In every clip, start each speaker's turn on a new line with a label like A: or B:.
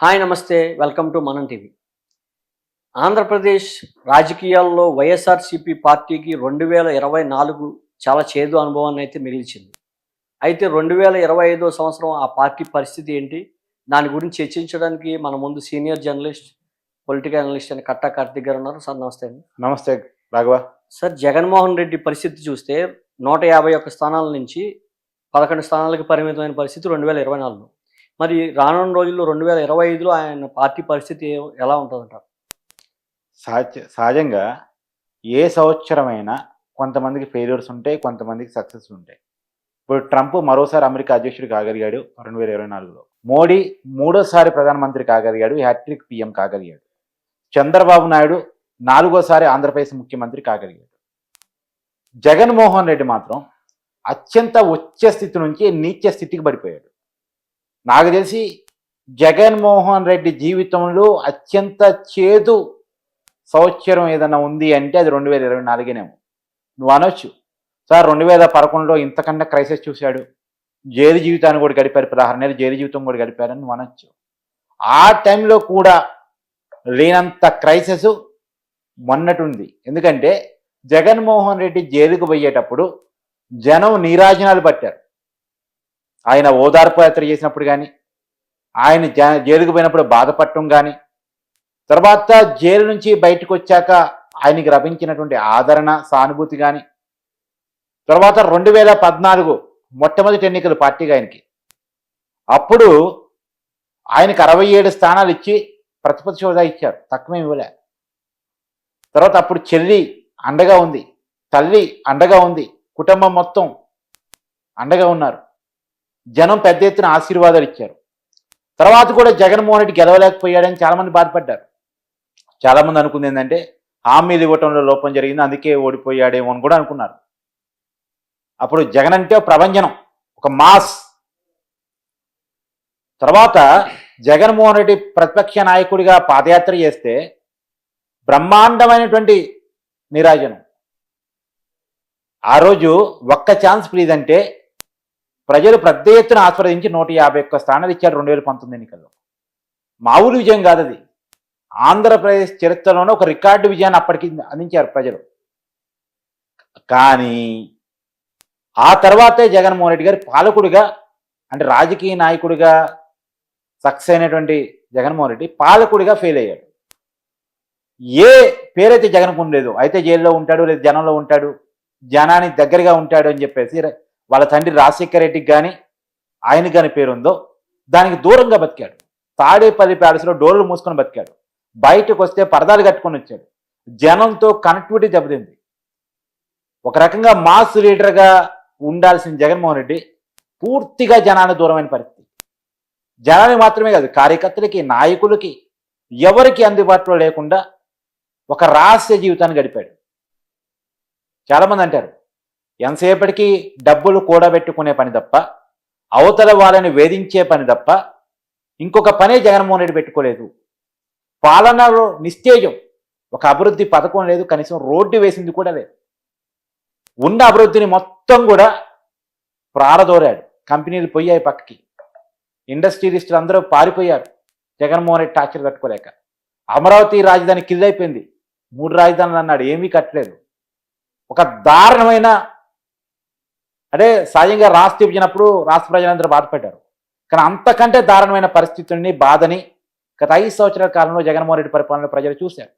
A: Hi నమస్తే. Welcome to Manam TV. Andhra Pradesh రాజకీయాల్లో వైఎస్ఆర్సీపీ పార్టీకి రెండు వేల ఇరవై నాలుగు చాలా చేదు అనుభవాన్ని అయితే మిగిల్చింది. అయితే రెండు వేల ఇరవై ఐదో సంవత్సరం ఆ పార్టీ పరిస్థితి ఏంటి? దాని గురించి చర్చించడానికి మన ముందు సీనియర్ జర్నలిస్ట్ పొలిటికల్ అనలిస్ట్ అని కట్టా కార్తిక్ గారు ఉన్నారు. సార్ నమస్తే అండి.
B: నమస్తే రాఘవ.
A: సార్ జగన్మోహన్ రెడ్డి పరిస్థితి చూస్తే నూట యాభై ఒక్క స్థానాల నుంచి పదకొండు స్థానాలకు పరిమితమైన పరిస్థితి రెండు వేల ఇరవై నాలుగులో. మరి రానున్న రోజుల్లో రెండు వేల ఇరవై ఐదులో ఆయన పార్టీ పరిస్థితి ఎలా ఉంటుందంటారు
B: సహజ సహజంగా ఏ సంవత్సరమైనా కొంతమందికి ఫెయిల్యూర్స్ ఉంటాయి కొంతమందికి సక్సెస్ ఉంటాయి. ఇప్పుడు ట్రంప్ మరోసారి అమెరికా అధ్యక్షుడు కాగలిగాడు రెండు వేల ఇరవై నాలుగులో. మోడీ మూడోసారి ప్రధానమంత్రి కాగలిగాడు హ్యాట్రిక్ పిఎం కాగలిగాడు. చంద్రబాబు నాయుడు నాలుగోసారి ఆంధ్రప్రదేశ్ ముఖ్యమంత్రి కాగలిగాడు. జగన్మోహన్ రెడ్డి మాత్రం అత్యంత ఉచ్చ స్థితి నుంచి నీచ స్థితికి పడిపోయాడు. నాకు తెలిసి జగన్మోహన్ రెడ్డి జీవితంలో అత్యంత చేదు సంవత్సరం ఏదైనా ఉంది అంటే అది రెండు వేల ఇరవై నాలుగేనేమో. నువ్వు అనొచ్చు. సార్ రెండు వేల పదకొండులో ఇంతకన్నా క్రైసిస్ చూశాడు. జైలు జీవితాన్ని కూడా గడిపారు. పదహారు నెలలు జైలు జీవితం కూడా గడిపారని నువ్వు అనొచ్చు. ఆ టైంలో కూడా లేనంత క్రైసిస్ మొన్నటుంది ఎందుకంటే జగన్మోహన్ రెడ్డి జైలుకు పోయేటప్పుడు జనం నీరాజనాలు పట్టారు. ఆయన ఓదార్పు యాత్ర చేసినప్పుడు కానీ ఆయన జ జైలుకు పోయినప్పుడు బాధపడటం కానీ తర్వాత జైలు నుంచి బయటకు వచ్చాక ఆయనకి లభించినటువంటి ఆదరణ సానుభూతి కానీ తర్వాత రెండు వేల పద్నాలుగు మొట్టమొదటి ఎన్నికలు పార్టీగా ఆయనకి. అప్పుడు ఆయనకి అరవై ఏడు స్థానాలు ఇచ్చి ప్రతిపక్ష హోదా ఇచ్చారు. తక్కువ ఇవ్వలే. తర్వాత అప్పుడు చెల్లి అండగా ఉంది. తల్లి అండగా ఉంది. కుటుంబం మొత్తం అండగా ఉన్నారు. జనం పెద్ద ఎత్తున ఆశీర్వాదాలు ఇచ్చారు. తర్వాత కూడా జగన్మోహన్ రెడ్డి గెలవలేకపోయాడని చాలామంది బాధపడ్డారు. చాలామంది అనుకుంది ఏంటంటే హామీలు ఇవ్వటంలో లోపం జరిగింది అందుకే ఓడిపోయాడేమో అని కూడా అనుకున్నారు. అప్పుడు జగన్ అంటే ప్రభంజనం ఒక మాస్. తర్వాత జగన్మోహన్ రెడ్డి ప్రతిపక్ష నాయకుడిగా పాదయాత్ర చేస్తే బ్రహ్మాండమైనటువంటి నిరాజనం. ఆ రోజు ఒక్క ఛాన్స్ ప్లీజ్ అంటే ప్రజలు పెద్ద ఎత్తున ఆస్వాదించి నూట యాభై ఒక్క స్థానాలు ఇచ్చారు రెండు వేల పంతొమ్మిది ఎన్నికల్లో. మామూలు విజయం కాదు అది. ఆంధ్రప్రదేశ్ చరిత్రలోనే ఒక రికార్డు విజయాన్ని అప్పటికి అందించారు ప్రజలు. కానీ ఆ తర్వాతే జగన్మోహన్ రెడ్డి గారు పాలకుడిగా అంటే రాజకీయ నాయకుడిగా సక్సెస్ అయినటువంటి జగన్మోహన్ రెడ్డి పాలకుడిగా ఫెయిల్ అయ్యాడు. ఏ పేరైతే జగన్కు ఉండలేదు అయితే జైల్లో ఉంటాడు లేదా జనంలో ఉంటాడు జనానికి దగ్గరగా ఉంటాడు అని చెప్పేసి వాళ్ళ తండ్రి రాజశేఖర రెడ్డికి కానీ ఆయనకి కానీ పేరు ఉందో దానికి దూరంగా బతికాడు. తాడేపల్లి ప్యాలెస్లో డోర్లు మూసుకొని బతికాడు. బయటకు వస్తే పరదాలు కట్టుకొని వచ్చాడు. జనంతో కనెక్టివిటీ దెబ్బతింది. ఒక రకంగా మాస్ లీడర్గా ఉండాల్సిన జగన్మోహన్ రెడ్డి పూర్తిగా జనానికి దూరమైన పరిస్థితి. జనానికి మాత్రమే కాదు కార్యకర్తలకి నాయకులకి ఎవరికి అందుబాటులో లేకుండా ఒక రహస్య జీవితాన్ని గడిపాడు. చాలామంది అంటారు ఎంతసేపటికి డబ్బులు కూడబెట్టుకునే పని తప్ప అవతల వాళ్ళని వేధించే పని తప్ప ఇంకొక పనే జగన్మోహన్ రెడ్డి పెట్టుకోలేదు. పాలనలో నిస్తేజం. ఒక అభివృద్ధి పథకం లేదు కనీసం రోడ్డు వేసింది కూడా లేదు. ఉన్న అభివృద్ధిని మొత్తం కూడా ప్రారదోరాడు. కంపెనీలు పోయాయి పక్కకి. ఇండస్ట్రియలిస్టులు అందరూ పారిపోయారు. జగన్మోహన్ రెడ్డి టార్చర్ కట్టుకోలేక. అమరావతి రాజధాని కిల్ అయిపోయింది. మూడు రాజధానులు అన్నాడు ఏమీ కట్టలేదు. ఒక దారుణమైన అంటే సహజంగా రాష్ట్ర విభజనప్పుడు రాష్ట్ర ప్రజలందరూ బాధపడ్డారు కానీ అంతకంటే దారుణమైన పరిస్థితుల్ని బాధని గత ఐదు సంవత్సరాల కాలంలో జగన్మోహన్ రెడ్డి పరిపాలన ప్రజలు చూశారు.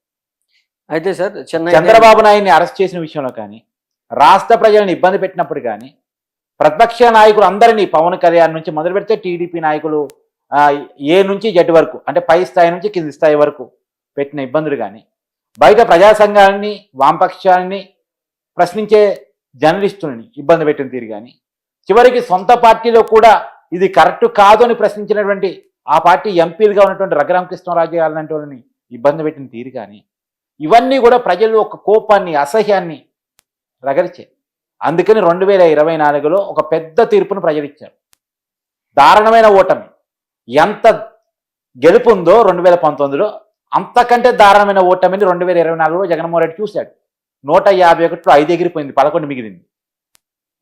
A: అయితే సార్
B: చంద్రబాబు నాయుడిని అరెస్ట్ చేసిన విషయంలో కానీ రాష్ట్ర ప్రజలను ఇబ్బంది పెట్టినప్పుడు కానీ ప్రతిపక్ష నాయకులు అందరినీ పవన్ కళ్యాణ్ నుంచి మొదలు పెడితే టీడీపీ నాయకులు ఏ నుంచి జడ్డు వరకు అంటే పై స్థాయి నుంచి కింది స్థాయి వరకు పెట్టిన ఇబ్బందులు కానీ బయట ప్రజా సంఘాలని వామపక్షాలని ప్రశ్నించే జర్నలిస్టులని ఇబ్బంది పెట్టిన తీరు కానీ చివరికి సొంత పార్టీలో కూడా ఇది కరెక్ట్ కాదు అని ప్రశ్నించినటువంటి ఆ పార్టీ ఎంపీలుగా ఉన్నటువంటి రఘురామకృష్ణరాజు అలాంటి వాళ్ళని ఇబ్బంది పెట్టిన తీరు కానీ ఇవన్నీ కూడా ప్రజలు ఒక కోపాన్ని అసహ్యాన్ని రగరిచే అందుకని రెండు వేల ఇరవై నాలుగులో ఒక పెద్ద తీర్పును ప్రజలు ఇచ్చారు దారుణమైన ఓటమి. ఎంత గెలుపు ఉందో రెండు వేల పంతొమ్మిదిలో అంతకంటే దారుణమైన ఓటమిని రెండు వేల ఇరవై నాలుగులో జగన్మోహన్ రెడ్డి చూశాడు. నూట యాభై ఒకటిలో ఐదు ఎగిరిపోయింది పదకొండు మిగిలింది.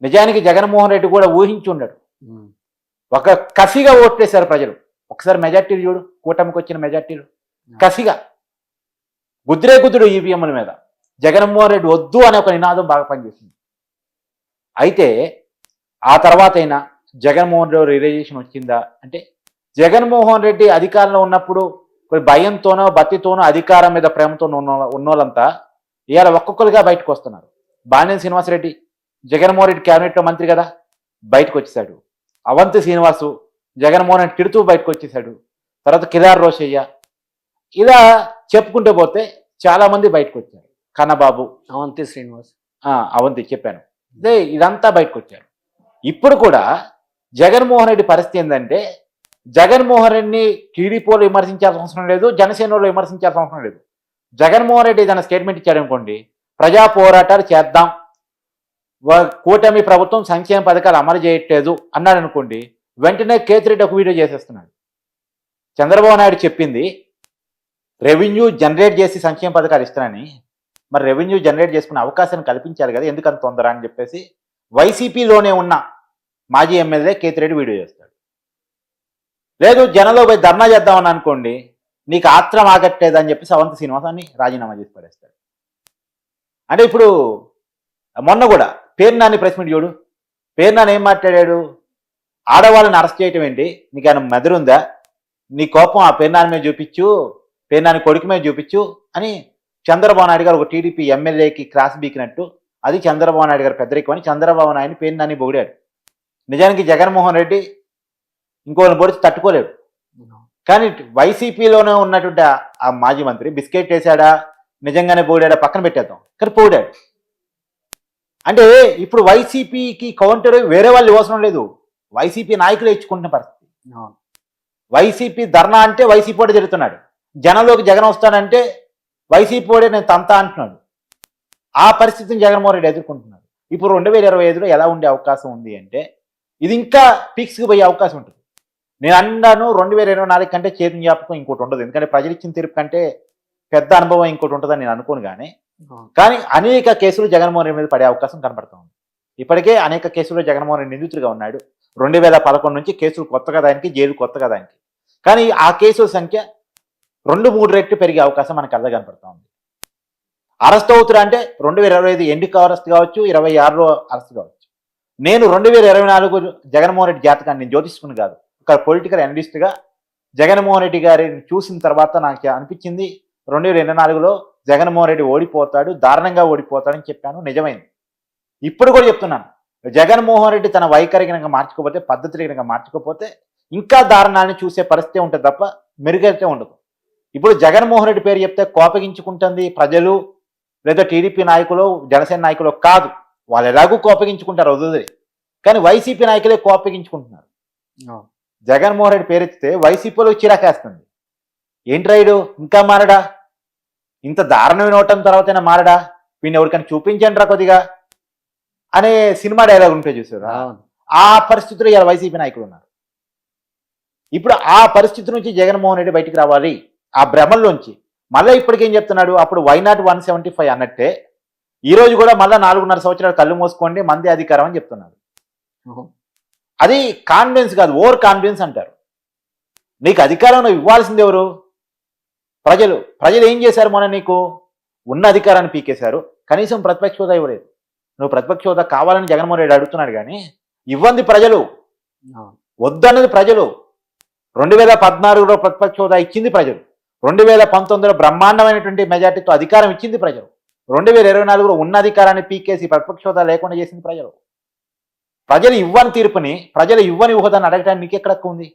B: నిజానికి జగన్మోహన్ రెడ్డి కూడా ఊహించి ఉండడు.
A: ఉమ్.
B: ఒక కసిగా ఓట్లేశారు ప్రజలు. ఒకసారి మెజార్టీ చూడు కూటమికి వచ్చిన మెజార్టీలు కసిగా. గుద్రే గుద్దుడు ఈవీఎంల మీద. జగన్మోహన్ రెడ్డి వద్దు అనే ఒక నినాదం బాగా పనిచేసింది. అయితే ఆ తర్వాత అయినా జగన్మోహన్ రెడ్డి రియలైజేషన్ వచ్చిందా? అంటే జగన్మోహన్ రెడ్డి అధికారంలో ఉన్నప్పుడు కొన్ని భయంతోనో బత్తితోనో అధికారం మీద ప్రేమతో ఉన్న ఉన్నోళ్ళంతా ఇవాళ ఒక్కొక్కరుగా బయటకు వస్తున్నారు. బాలినేని శ్రీనివాసరెడ్డి జగన్మోహన్ రెడ్డి క్యాబినెట్లో మంత్రి కదా బయటకు వచ్చేసాడు అవంతి శ్రీనివాసు జగన్మోహన్ రెడ్డి తిడుతూ బయటకు వచ్చేసాడు తర్వాత కిరార్ రోషయ్య. ఇలా చెప్పుకుంటూ పోతే చాలా మంది బయటకు వచ్చారు కన్నబాబు.
A: అవంతి శ్రీనివాస్.
B: అవంతి చెప్పాను. ఇదే ఇదంతా బయటకు వచ్చారు ఇప్పుడు కూడా జగన్మోహన్ రెడ్డి పరిస్థితి ఏంటంటే జగన్మోహన్ రెడ్డిని టీడీపీలో విమర్శించాల్సిన అవసరం లేదు జనసేనలో విమర్శించాల్సిన అవసరం లేదు. జగన్మోహన్ రెడ్డి ఏదైనా స్టేట్మెంట్ ఇచ్చాడు అనుకోండి ప్రజా పోరాటాలు చేద్దాం. వ- కూటమి ప్రభుత్వం సంక్షేమ పథకాలు అమలు చేయట్లేదు అన్నాడు అనుకోండి వెంటనే కేతిరెడ్డి ఒక వీడియో చేసేస్తున్నాడు. చంద్రబాబు నాయుడు చెప్పింది రెవెన్యూ జనరేట్ చేసి సంక్షేమ పథకాలు ఇస్తానని. మరి రెవెన్యూ జనరేట్ చేసుకునే అవకాశాన్ని కల్పించాలి కదా ఎందుకంత తొందర అని చెప్పేసి వైసీపీలోనే ఉన్న మాజీ ఎమ్మెల్యే కేతిరెడ్డి వీడియో చేస్తాడు. లేదు జనంలో పోయి ధర్నా చేద్దామని అనుకోండి నీకు ఆత్రం ఆగట్లేదని చెప్పేసి అవంతి శ్రీనివాసాన్ని రాజీనామా చేసి పడేస్తాడు. అంటే ఇప్పుడు మొన్న కూడా పేరు నాని ప్రెస్ మీట్ చూడు. పేరు నాని ఏం మాట్లాడాడు? ఆడవాళ్ళని అరెస్ట్ చేయటం ఏంటి? నీకు ఆయన మెదరుందా నీ కోపం ఆ పేరు నాని మీద చూపించు పేరు నాని కొడుకు మీద చూపించు అని చంద్రబాబు నాయుడు గారు ఒక టీడీపీ ఎమ్మెల్యేకి క్రాస్ బీకినట్టు అది చంద్రబాబు నాయుడు గారు పెద్దరికం అని చంద్రబాబు నాయుడు పేరు నాని పొగిడాడు నిజానికి జగన్మోహన్ రెడ్డి ఇంకోని పొడిచి తట్టుకోలేడు. కానీ వైసీపీలోనే ఉన్నటువంటి ఆ- మాజీ మంత్రి బిస్కెట్ వేసాడా? నిజంగానే పోడాడా పక్కన పెట్టేద్దాం. కానీ పోడాడు అంటే ఇప్పుడు వైసీపీకి కౌంటర్ వేరే వాళ్ళు అవసరం లేదు. వైసీపీ నాయకులు ఇచ్చుకుంటున్న పరిస్థితి. వైసీపీ ధర్నా అంటే వైసీపీ వాడే తిరుగుతున్నాడు జనంలోకి జగన్ వస్తాడంటే వైసీపీ వాడే నేను తంతా అంటున్నాడు. ఆ పరిస్థితిని జగన్మోహన్ రెడ్డి ఎదుర్కొంటున్నాడు. ఇప్పుడు రెండు వేల ఇరవై ఐదులో ఎలా ఉండే అవకాశం ఉంది అంటే ఇది ఇంకా పీక్స్కి పోయే అవకాశం ఉంటుంది. నేను అన్నాను రెండు వేల ఇరవై నాలుగు కంటే చేతి జ్ఞాపకం ఇంకోటి ఉండదు. ఎందుకంటే ప్రజలు ఇచ్చిన తీర్పు కంటే పెద్ద అనుభవం ఇంకోటి ఉంటుందని నేను అనుకోను కానీ. కానీ అనేక కేసులు జగన్మోహన్ రెడ్డి మీద పడే అవకాశం కనబడతా ఉంది. ఇప్పటికే అనేక కేసుల్లో జగన్మోహన్ రెడ్డి నిందితుడిగా ఉన్నాడు. రెండు వేల పదకొండు నుంచి కేసులు కొత్తగా దానికి జైలు కొత్తగా దానికి కానీ ఆ కేసుల సంఖ్య రెండు మూడు రెట్లు పెరిగే అవకాశం మనకు అర్థం కనపడతా ఉంది. అరెస్ట్ అవుతురా అంటే రెండు వేల ఇరవై ఐదు ఎండుకు అరెస్ట్ కావచ్చు? ఇరవై ఆరులో అరెస్ట్ కావచ్చు. నేను రెండు వేల ఇరవై నాలుగు జగన్మోహన్ రెడ్డి జాతకాన్ని నేను జ్యోతిష్కుని కాదు. ఒక పొలిటికల్ అనలిస్ట్గా జగన్మోహన్ రెడ్డి గారిని చూసిన తర్వాత నాకు అనిపించింది రెండు వేల ఇరవై నాలుగులో జగన్మోహన్ రెడ్డి ఓడిపోతాడు దారుణంగా ఓడిపోతాడని చెప్పాను. నిజమైంది. ఇప్పుడు కూడా చెప్తున్నాను. జగన్మోహన్ రెడ్డి తన వైఖరి కనుక మార్చుకోకపోతే పద్ధతులు కనుక మార్చుకోకపోతే ఇంకా దారుణాన్ని చూసే పరిస్థితి ఉంటుంది తప్ప మెరుగైతే ఉండదు. ఇప్పుడు జగన్మోహన్ రెడ్డి పేరు చెప్తే కోపగించుకుంటుంది ప్రజలు లేదా టీడీపీ నాయకులు జనసేన నాయకులు కాదు. వాళ్ళు ఎలాగూ కోపగించుకుంటారు వదిలి కానీ వైసీపీ నాయకులే కోపగించుకుంటున్నారు. జగన్మోహన్ రెడ్డి పేరెత్తితే వైసీపీలో చిరాకేస్తుంది. ఏంటి రైడు ఇంకా మారడా? ఇంత దారుణమైన ఓటం తర్వాతైనా మారడా? వీడిని ఎవరికైనా చూపించండి రా కొద్దిగా? అనే సినిమా డైలాగ్ ఉంటే చూసారా. ఆ పరిస్థితిలో ఇలా వైసీపీ నాయకులు ఉన్నారు. ఇప్పుడు ఆ పరిస్థితి నుంచి జగన్మోహన్ రెడ్డి బయటికి రావాలి. ఆ భ్రమల్లోంచి. మళ్ళీ ఇప్పటికేం చెప్తున్నాడు? అప్పుడు వైనాట్ వన్ సెవెంటీ ఫైవ్ అన్నట్టే. ఈ రోజు కూడా మళ్ళీ నాలుగున్నర సంవత్సరాలు కళ్ళు మూసుకోండి మంది అధికారం అని చెప్తున్నాడు. అది కాన్ఫిడెన్స్ కాదు ఓవర్ కాన్ఫిడెన్స్ అంటారు. నీకు అధికారం ఇవ్వాల్సింది ఎవరు? ప్రజలు. ప్రజలు ఏం చేశారు మొన్న నీకు? ఉన్న అధికారాన్ని పీకేశారు. కనీసం ప్రతిపక్ష హోదా ఇవ్వలేదు. నువ్వు ప్రతిపక్ష హోదా కావాలని జగన్మోహన్ రెడ్డి అడుగుతున్నాడు కానీ ఇవ్వంది ప్రజలు. వద్దన్నది ప్రజలు. రెండు వేల పద్నాలుగులో ప్రతిపక్ష హోదా ఇచ్చింది ప్రజలు. రెండు వేల పంతొమ్మిదిలో బ్రహ్మాండమైనటువంటి మెజార్టీతో అధికారం ఇచ్చింది ప్రజలు. రెండు వేల ఇరవై నాలుగులో ఉన్న అధికారాన్ని పీకేసి ప్రతిపక్ష హోదా లేకుండా చేసింది ప్రజలు. ప్రజలు ఇవ్వని తీర్పుని ప్రజలు ఇవ్వని ఊహదని అడగటానికి నీకు ఎక్కడ ఉంది?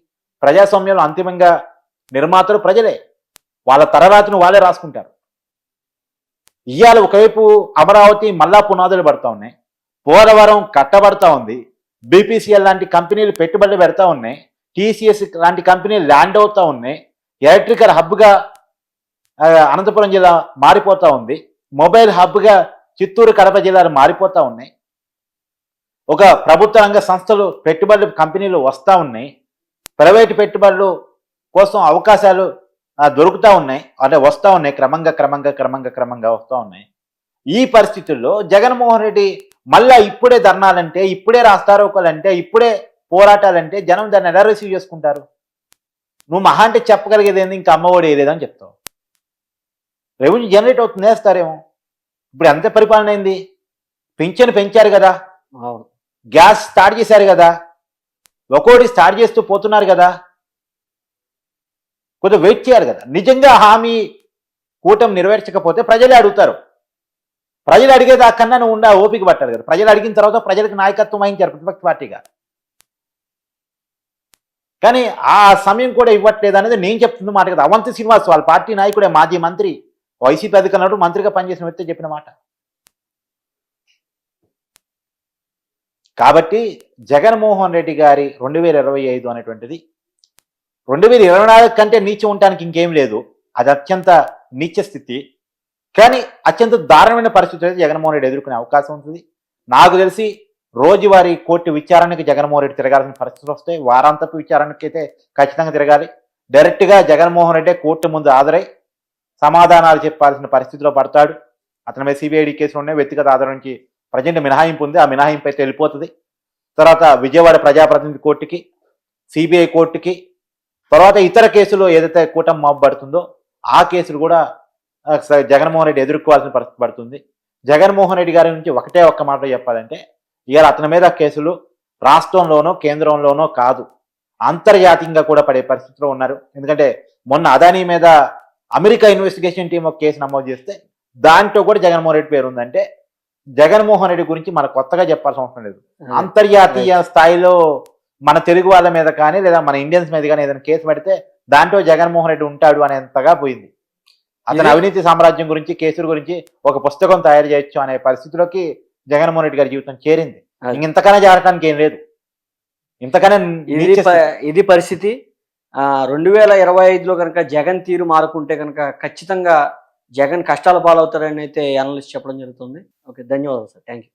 B: ప్రజాస్వామ్యంలో అంతిమంగా నిర్మాతలు ప్రజలే. వాళ్ళ తర్వాతను వాళ్ళే రాసుకుంటారు. ఇవాళ ఒకవైపు అమరావతి మళ్ళా పునాదులు పడతా ఉన్నాయి. పోలవరం కట్టబడతా ఉంది. బీపీసీఎల్ లాంటి కంపెనీలు పెట్టుబడులు పెడతా ఉన్నాయి. టీసీఎస్ లాంటి కంపెనీలు ల్యాండ్ అవుతా ఉన్నాయి. ఎలక్ట్రికల్ హబ్గా అనంతపురం జిల్లా మారిపోతా ఉంది. మొబైల్ హబ్గా చిత్తూరు కడప జిల్లాలు మారిపోతా ఉన్నాయి. ఒక ప్రభుత్వ రంగ సంస్థలు పెట్టుబడులు కంపెనీలు వస్తూ ఉన్నాయి. ప్రైవేటు పెట్టుబడులు కోసం అవకాశాలు దొరుకుతూ ఉన్నాయి. అంటే వస్తూ ఉన్నాయి క్రమంగా క్రమంగా క్రమంగా క్రమంగా వస్తూ ఉన్నాయి. ఈ పరిస్థితుల్లో జగన్మోహన్ రెడ్డి మళ్ళా ఇప్పుడే ధర్నాలంటే ఇప్పుడే రాస్తారోకాలంటే ఇప్పుడే పోరాటాలంటే జనం దాన్ని ఎలా రిసీవ్ చేసుకుంటారు? నువ్వు మహా అంటే చెప్పగలిగేది ఏంది? ఇంకా అమ్మఒడి ఏదేదని చెప్తావు. రెవెన్యూ జనరేట్ అవుతుంది వేస్తారేమో ఇప్పుడు ఎంత పరిపాలన అయింది? పింఛను పెంచారు కదా.
A: అవును.
B: గ్యాస్ స్టార్ట్ చేశారు కదా. ఒక్కోటి స్టార్ట్ చేస్తూ పోతున్నారు కదా. కొద్దిగా వెయిట్ చేయాలి కదా. నిజంగా హామీ కూటమి నెరవేర్చకపోతే ప్రజలే అడుగుతారు. ప్రజలు అడిగేదాకన్నా నువ్వు ఉండా ఓపిక పట్టాలి కదా. ప్రజలు అడిగిన తర్వాత ప్రజలకు నాయకత్వం వహించారు ప్రతిపక్ష పార్టీగా. కానీ ఆ సమయం కూడా ఇవ్వట్లేదు అనేది నేను చెప్తుంది మాట కదా. అవంతి శ్రీనివాస్ వాళ్ళ పార్టీ నాయకుడే మాజీ మంత్రి వైసీపీ అధికారులు మంత్రిగా పనిచేసిన వ్యక్తి చెప్పిన మాట. కాబట్టి జగన్మోహన్ రెడ్డి గారి రెండు వేల ఇరవై ఐదు అనేటువంటిది రెండు వేల ఇరవై నాలుగు కంటే నీచం ఉండటానికి ఇంకేం లేదు. అది అత్యంత నీచ స్థితి. కానీ అత్యంత దారుణమైన పరిస్థితి అయితే జగన్మోహన్ రెడ్డి ఎదుర్కొనే అవకాశం ఉంటుంది. నాకు తెలిసి రోజువారీ కోర్టు విచారణకి జగన్మోహన్ రెడ్డి తిరగాల్సిన పరిస్థితులు వస్తాయి. వారాంతపు విచారణకి అయితే ఖచ్చితంగా తిరగాలి. డైరెక్ట్గా జగన్మోహన్ రెడ్డి కోర్టు ముందు హాజరై సమాధానాలు చెప్పాల్సిన పరిస్థితిలో పడతాడు. అతని మీద సిబిఐడి కేసులు ఉన్నాయి. వ్యక్తిగత ఆధారం నుంచి ప్రజెంట్ మినహాయింపు ఉంది. ఆ మినహాయింపు అయితే వెళ్ళిపోతుంది. తర్వాత విజయవాడ ప్రజాప్రతినిధి కోర్టుకి సిబిఐ కోర్టుకి తర్వాత ఇతర కేసులు ఏదైతే కూటమి మోపబడుతుందో ఆ కేసులు కూడా జగన్మోహన్ రెడ్డి ఎదుర్కోవాల్సిన పరిస్థితి పడుతుంది. జగన్మోహన్ రెడ్డి గారి నుంచి ఒకటే ఒక్క మాట చెప్పాలంటే ఇవాళ అతని మీద కేసులు రాష్ట్రంలోనో కేంద్రంలోనో కాదు. అంతర్జాతీయంగా కూడా పడే పరిస్థితిలో ఉన్నారు. ఎందుకంటే మొన్న అదానీ మీద అమెరికా ఇన్వెస్టిగేషన్ టీం ఒక కేసు నమోదు చేస్తే దాంట్లో కూడా జగన్మోహన్ రెడ్డి పేరు ఉందంటే జగన్మోహన్ రెడ్డి గురించి మనకు కొత్తగా చెప్పాల్సిన అవసరం లేదు. అంతర్జాతీయ స్థాయిలో మన తెలుగు వాళ్ళ మీద కానీ లేదా మన ఇండియన్స్ మీద కానీ ఏదైనా కేసు పెడితే దాంట్లో జగన్మోహన్ రెడ్డి ఉంటాడు అనేంతగా పోయింది. అతని అవినీతి సామ్రాజ్యం గురించి కేసుల గురించి ఒక పుస్తకం తయారు చేయొచ్చు అనే పరిస్థితిలోకి జగన్మోహన్ రెడ్డి గారి జీవితం చేరింది. ఇంతకన్నా చేరడానికి ఏం లేదు. ఇంతకన్నా
A: ఇది. ఇది పరిస్థితి. రెండు వేల ఇరవై ఐదులో కనుక జగన్ తీరు మారుకుంటే కనుక ఖచ్చితంగా జగన్ కష్టాల పాలవుతారని అయితే అనలిస్ట్ చెప్పడం జరుగుతుంది. ఓకే ధన్యవాదాలు సార్. Thank you